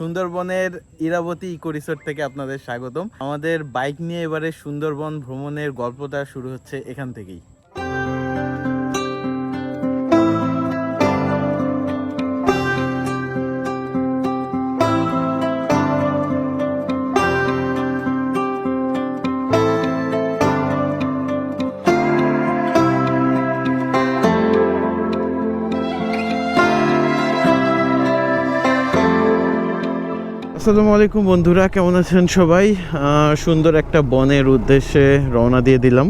সুন্দরবনের Irabati eco resort থেকে আপনাদের স্বাগতম। আমাদের বাইক নিয়ে এবারে সুন্দরবন ভ্রমণের গল্পটা শুরু হচ্ছে এখান থেকেই। আসসালামু আলাইকুম বন্ধুরা, কেমন আছেন সবাই? সুন্দর একটা বনের উদ্দেশ্যে রওনা দিয়ে দিলাম।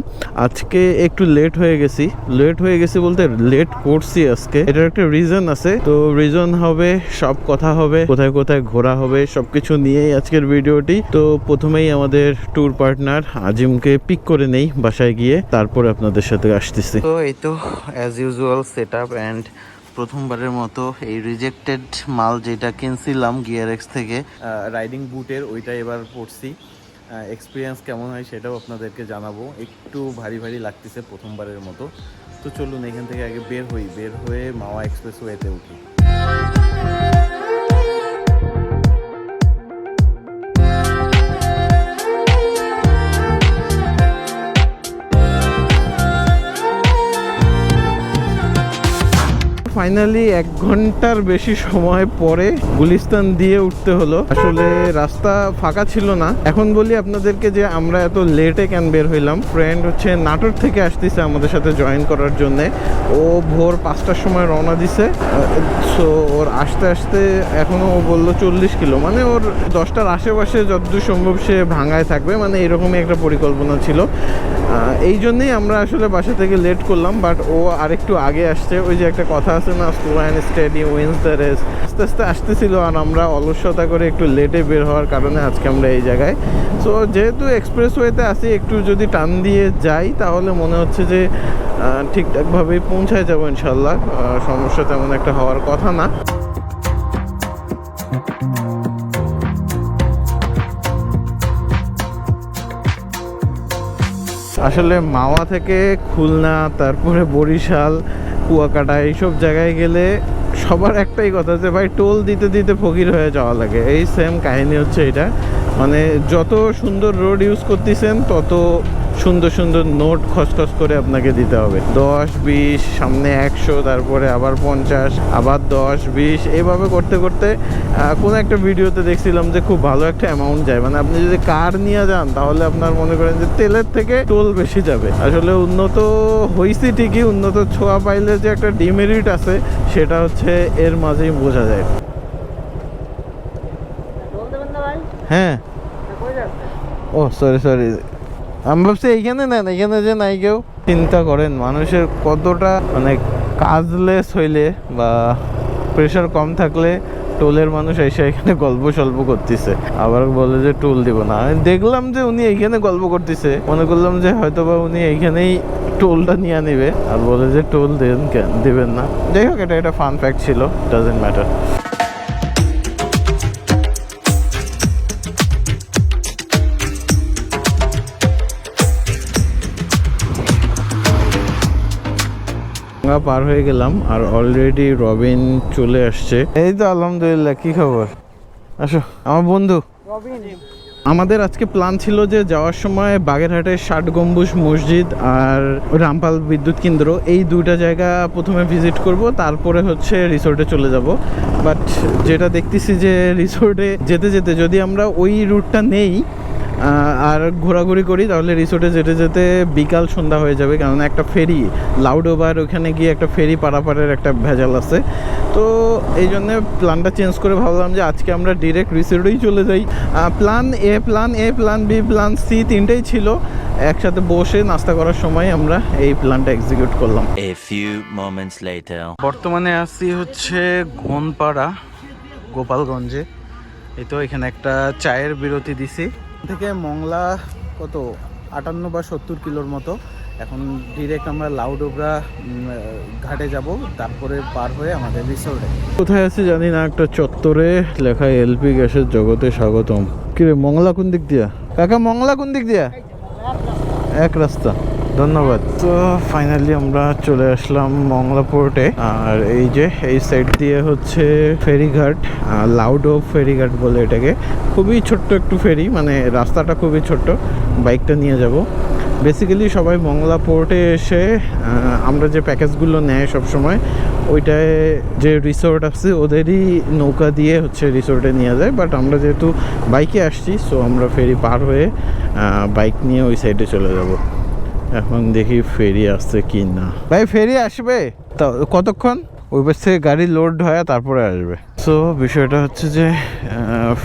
আজকে একটু লেট হয়ে গেছি। লেট হয়ে গেছি বলতে লেট করছি আজকে। এটার একটা রিজন আছে। তো রিজন হবে, সব কথা হবে, কোথায় কোথায় ঘোরা হবে, সবকিছু নিয়েই আজকের ভিডিওটি। তো প্রথমেই আমাদের ট্যুর পার্টনার আজিমকে পিক করে নেই বাসায় গিয়ে। তারপরে আপনাদের সাথে আসতেছি। তো এই তো as usual set up and প্রথমবারের মতো এই রিজেক্টেড মাল যেটা কিনছিলাম গিয়ার এক্স থেকে রাইডিং বুটের ওইটা এবার পড়ছি এক্সপিরিয়েন্স কেমন হয় সেটাও আপনাদেরকে জানাব। একটু ভারী ভারী লাগতেছে প্রথমবারের মতো। তো চলুন এখান থেকে আগে বের হই। বের হয়ে মাওয়া এক্সপ্রেস ওয়েতে উঠি। ফাইনালি এক ঘণ্টার বেশি সময় পরে গুলিস্তান দিয়ে উঠতে হলো। আসলে রাস্তা ফাঁকা ছিল না। এখন বলি আপনাদেরকে যে আমরা এত লেটে কেন বের হইলাম। ফ্রেন্ড হচ্ছে নাটোর থেকে আসতেছে আমাদের সাথে জয়েন করার জন্যে। ও ভোর পাঁচটার সময় রওনা দিছে। সো ওর আসতে আসতে এখনও ও বলল চল্লিশ কিলো। মানে ওর দশটার আশেপাশে যতদূর সম্ভব সে ভাঙায় থাকবে। মানে এরকমই একটা পরিকল্পনা ছিল। এই জন্যেই আমরা আসলে বাসা থেকে লেট করলাম বাট ও আরেকটু আগে আসছে। ওই যে একটা কথা আছে না slow and steady wins the race আস্তে আস্তে আসতেছিল আর আমরা অলস্যতা করে একটু লেটে বের হওয়ার কারণে আজকে আমরা এই জায়গায়। সো যেহেতু এক্সপ্রেস ওয়েতে আসি একটু যদি টান দিয়ে যাই, তাহলে মনে হচ্ছে যে ঠিকঠাকভাবেই পৌঁছায় যাব ইনশাল্লাহ। সমস্যা তেমন একটা হওয়ার কথা না। আসলে মাওয়া থেকে খুলনা, তারপরে বরিশাল, কুয়াকাটা, এইসব জায়গায় গেলে সবার একটাই কথা যে ভাই টোল দিতে দিতে ফকির হয়ে যাওয়া লাগে। এই সেম কাহিনী হচ্ছে এটা। মানে যত সুন্দর রোড ইউজ করতেছেন, তত সুন্দর সুন্দর নোট খসখস করে আপনাকে দিতে হবে। দশ বিশ সামনে একশো তারপরে আবার পঞ্চাশ আবার দশ বিশ এইভাবে করতে করতে কোনো একটা ভিডিওতে দেখছিলাম যে খুব ভালো একটা অ্যামাউন্ট যায়। মানে আপনি যদি কার নিয়ে যান তাহলে আপনার মনে করেন যে তেলের থেকে টোল বেশি যাবে। আসলে উন্নত হয়েছে ঠিকই উন্নত ছোঁয়া পাইলে যে একটা ডিমেরিট আছে সেটা হচ্ছে এর মাঝেই বোঝা যায়। হ্যাঁ। ও সরি সরি আমি ভাবছি এইখানে নেন এখানে যে নাই কেউ। চিন্তা করেন, মানুষের কতটা মানে কাজলেস হইলে বা প্রেশার কম থাকলে টোলের মানুষ এসে এখানে গল্প সল্প করতেছে। আবার বলে যে টোল দিব না। আমি দেখলাম যে উনি এইখানে গল্প করতেছে। মনে করলাম যে হয়তো বা উনি এইখানেই টোলটা নিয়ে নেবে। আর বলে যে টোল দেন দিবেন না। যাই হোক, এটা একটা ফান ফ্যাক্ট ছিল ডাজেন্ট ম্যাটার গঙ্গা পার হয়ে গেলাম আর অলরেডি রবিন চলে আসছে। এই তো আলহামদুলিল্লাহ কি খবর? আসো আমার বন্ধু। আমাদের আজকে প্ল্যান ছিল যে যাওয়ার সময় বাগেরহাটের ষাট গম্বুজ মসজিদ আর রামপাল বিদ্যুৎ কেন্দ্র এই দুইটা জায়গা প্রথমে ভিজিট করব তারপরে হচ্ছে রিসোর্টে চলে যাব। বাট যেটা দেখতেছি যে রিসোর্টে যেতে যেতে যদি আমরা ওই রুটটা নেই আর ঘোরাঘুরি করি তাহলে রিসোর্টে যেতে যেতে বিকাল সন্ধ্যা হয়ে যাবে কারণ একটা ফেরি লাউড ওভার ওখানে গিয়ে একটা ফেরি পারাপারের একটা ভেজাল আছে। তো এই জন্যে প্ল্যানটা চেঞ্জ করে ভাবলাম যে আজকে আমরা ডিরেক্ট রিসোর্টেই চলে যাই। Plan A plan A plan B plan C তিনটেই ছিল। একসাথে বসে নাস্তা করার সময় আমরা এই প্ল্যানটা এক্সিকিউট করলাম। A few moments later. বর্তমানে আসি হচ্ছে ঘনপাড়া গোপালগঞ্জে। এই তো এখানে একটা চায়ের বিরতি দিছি। থেকে মংলা কত? আটান্ন বা সত্তর কিলোর মতো। এখন ডিরেক্ট আমরা লাউডোবরা ঘাটে যাব, তারপরে পার হয়ে আমাদের রিসোর্টে কোথায় আছে জানি না, একটা চত্বরে লেখা এলপি গ্যাসের জগতে স্বাগতম। কিরে, মংলা কোন দিক দিয়া? কাকা, মংলা কোন দিক দিয়া? এক রাস্তা। ধন্যবাদ। তো ফাইনালি আমরা চলে আসলাম মংলা পোর্টে আর এই যে, এই সাইড দিয়ে হচ্ছে ফেরিঘাট লাউডো ফেরিঘাট বলে এটাকে। খুবই ছোট্ট একটু ফেরি মানে রাস্তাটা খুবই ছোট্ট, বাইকটা নিয়ে যাব। বেসিক্যালি সবাই মংলা পোর্টে এসে আমরা যে প্যাকেজগুলো নেয় সব সময় ওইটায় যে রিসোর্ট আছে, ওদেরই নৌকা দিয়ে হচ্ছে রিসোর্টে নিয়ে যায়। বাট আমরা যেহেতু বাইকে আসছি সো আমরা ফেরি পার হয়ে বাইক নিয়ে ওই সাইডে চলে যাব। এখন দেখি ফেরি আসছে কি না ভাই ফেরি আসবে? তা কতক্ষণ? ওই পাশ থেকে গাড়ি লোড হয় তারপরে আসবে। সো বিষয়টা হচ্ছে যে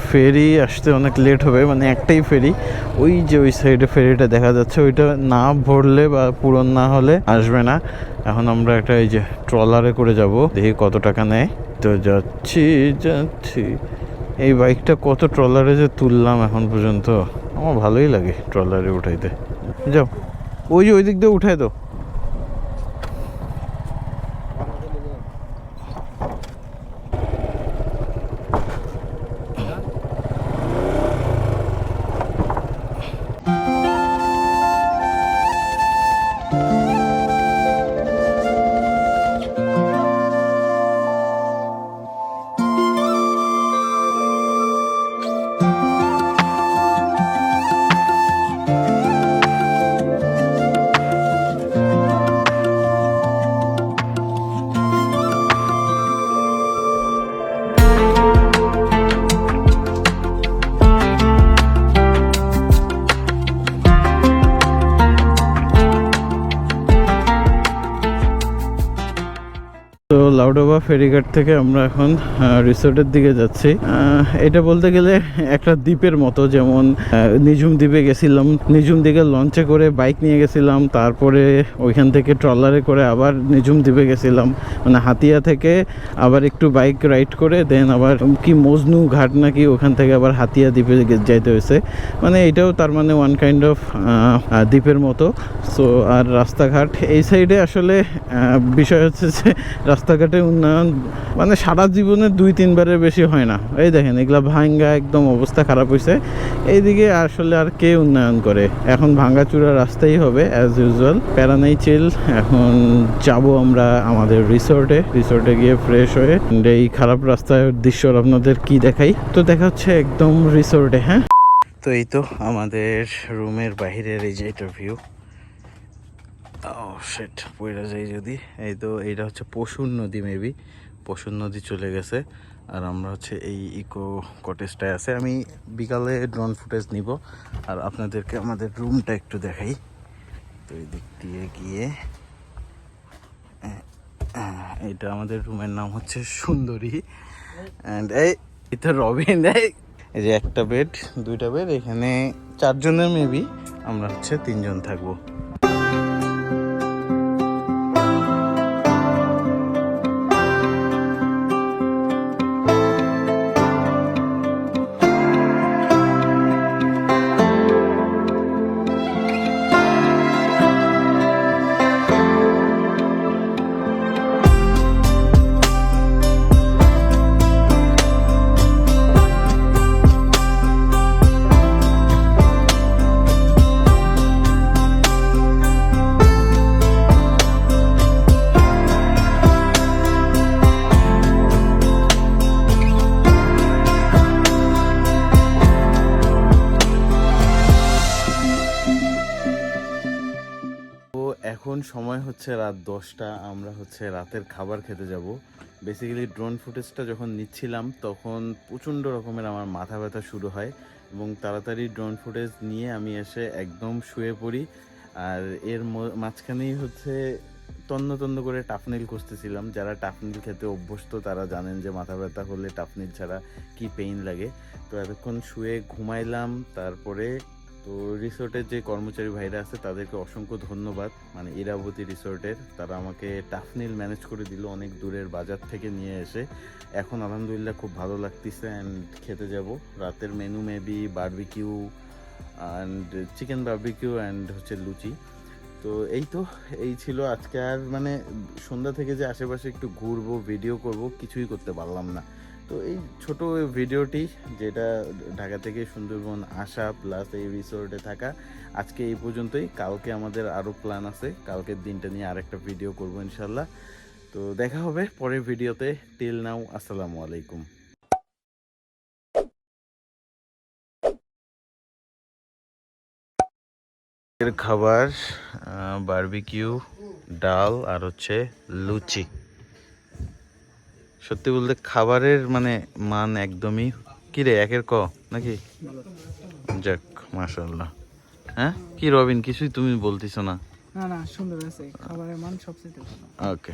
ফেরি আসতে অনেক লেট হবে মানে একটাই ফেরি। ওই যে ওই সাইডে ফেরিটা দেখা যাচ্ছে ওইটা না ভরলে বা পূরণ না হলে আসবে না। এখন আমরা একটা এই যে ট্রলারে করে যাব দেখি কত টাকা নেয়। তো যাচ্ছি যাচ্ছি। এই বাইকটা কত ট্রলারে যে তুললাম এখন পর্যন্ত আমার ভালোই লাগে ট্রলারে উঠাইতে। যাও। ওই যে ওই দিক দিয়ে উঠাই তো লাউডোবা ফেরিঘাট থেকে আমরা এখন রিসোর্টের দিকে যাচ্ছি। এটা বলতে গেলে একটা দ্বীপের মতো, যেমন নিঝুম দ্বীপে গেছিলাম। নিঝুম দ্বীপে লঞ্চে করে বাইক নিয়ে গেছিলাম। তারপরে ওইখান থেকে ট্রলারে করে আবার নিঝুম দ্বীপে গেছিলাম। মানে হাতিয়া থেকে আবার একটু বাইক রাইড করে, দেন আবার কি মজনু ঘাট নাকি ওখান থেকে আবার হাতিয়া দ্বীপে যাইতে হয়েছে। মানে এটাও তার মানে ওয়ান কাইন্ড অফ দ্বীপের মতো। সো আর রাস্তাঘাট, এই সাইডে আসলে বিষয় হচ্ছে যে রাস্তাঘাটে উন্নয়ন মানে সারা জীবনে দুই, তিনবারের বেশি হয় না। এই দেখেন, এগুলা ভাঙ্গা একদম অবস্থা খারাপ হয়েছে এইদিকে আসলে আর কে উন্নয়ন করে? এখন ভাঙ্গাচুরা রাস্তাই হবে অ্যাজ ইউজুয়াল প্যারানাই চিল এখন যাব আমরা আমাদের রিসোর্টে। রিসোর্টে গিয়ে ফ্রেশ হয়ে এই খারাপ রাস্তার দৃশ্য আপনাদের কি দেখাই? তো দেখা হচ্ছে একদম রিসোর্টে হ্যাঁ? তো এই তো আমাদের রুমের বাইরের এই যে এটা ভিউ ও সেট পড়ে যাই যদি, এই তো এইটা হচ্ছে পশুর নদী মেবি পশুর নদী চলে গেছে। আর আমরা হচ্ছে এই ইকো কটেজটায় আছে। আমি বিকালে ড্রোন ফুটেজ নিব। আর আপনাদেরকে আমাদের রুমটা একটু দেখাই। তো এই দিক দিয়ে গিয়ে এটা আমাদের রুমের নাম হচ্ছে সুন্দরী। অ্যান্ড এই, এটা রবিন। এই এই যে একটা বেড দুইটা বেড এখানে চারজনের মেবি আমরা হচ্ছে তিনজন থাকব। এখন সময় হচ্ছে রাত দশটা, আমরা হচ্ছে রাতের খাবার খেতে যাব। বেসিক্যালি ড্রোন ফুটেজটা যখন নিচ্ছিলাম, তখন প্রচণ্ড রকমের আমার মাথা ব্যথা শুরু হয় এবং তাড়াতাড়ি ড্রোন ফুটেজ নিয়ে আমি এসে একদম শুয়ে পড়ি। আর এর মাঝখানেই হচ্ছে তন্ন তন্ন করে টাফনিল খুঁজতেছিলাম। যারা টাফনিল খেতে অভ্যস্ত, তারা জানেন যে মাথা ব্যথা হলে টাফনিল ছাড়া কি পেইন লাগে। তো এতক্ষণ শুয়ে ঘুমাইলাম, তারপরে তো রিসোর্টের যে কর্মচারী ভাইরা আছে, তাদেরকে অসংখ্য ধন্যবাদ। মানে ইরাবতী রিসোর্টের তারা আমাকে টাফনিল ম্যানেজ করে দিল, অনেক দূরের বাজার থেকে নিয়ে এসে। এখন আলহামদুলিল্লাহ খুব ভালো লাগতেছে অ্যান্ড খেতে যাব। রাতের menu maybe barbecue and chicken barbecue and হচ্ছে লুচি। তো এই তো, এই ছিল আজকে। আর মানে সন্ধ্যা থেকে যে আশেপাশে একটু ঘুরবো ভিডিও করব, কিছুই করতে পারলাম না। তো এই ছোট ভিডিওটি যেটা ঢাকা থেকে সুন্দরবন আসা প্লাস এই রিসোর্টে থাকা, আজকে এই পর্যন্তই। কালকে আমাদের আরও প্ল্যান আছে। কালকের দিনটা নিয়ে আরেকটা ভিডিও করব ইনশাল্লাহ তো দেখা হবে পরের ভিডিওতে। টিল নাও আসসালামু আলাইকুম। এর খাবার বারবিকিউ ডাল আর হচ্ছে লুচি। সত্যি বলতে খাবারের মানে মান একদমই কি রে একের ক নাকি? যাক মাশাল্লাহ হ্যাঁ? কি রবিন কিছুই তুমি বলতেছো না? না না সুন্দর আছে খাবারের মান সবচেয়ে ভালো। ওকে।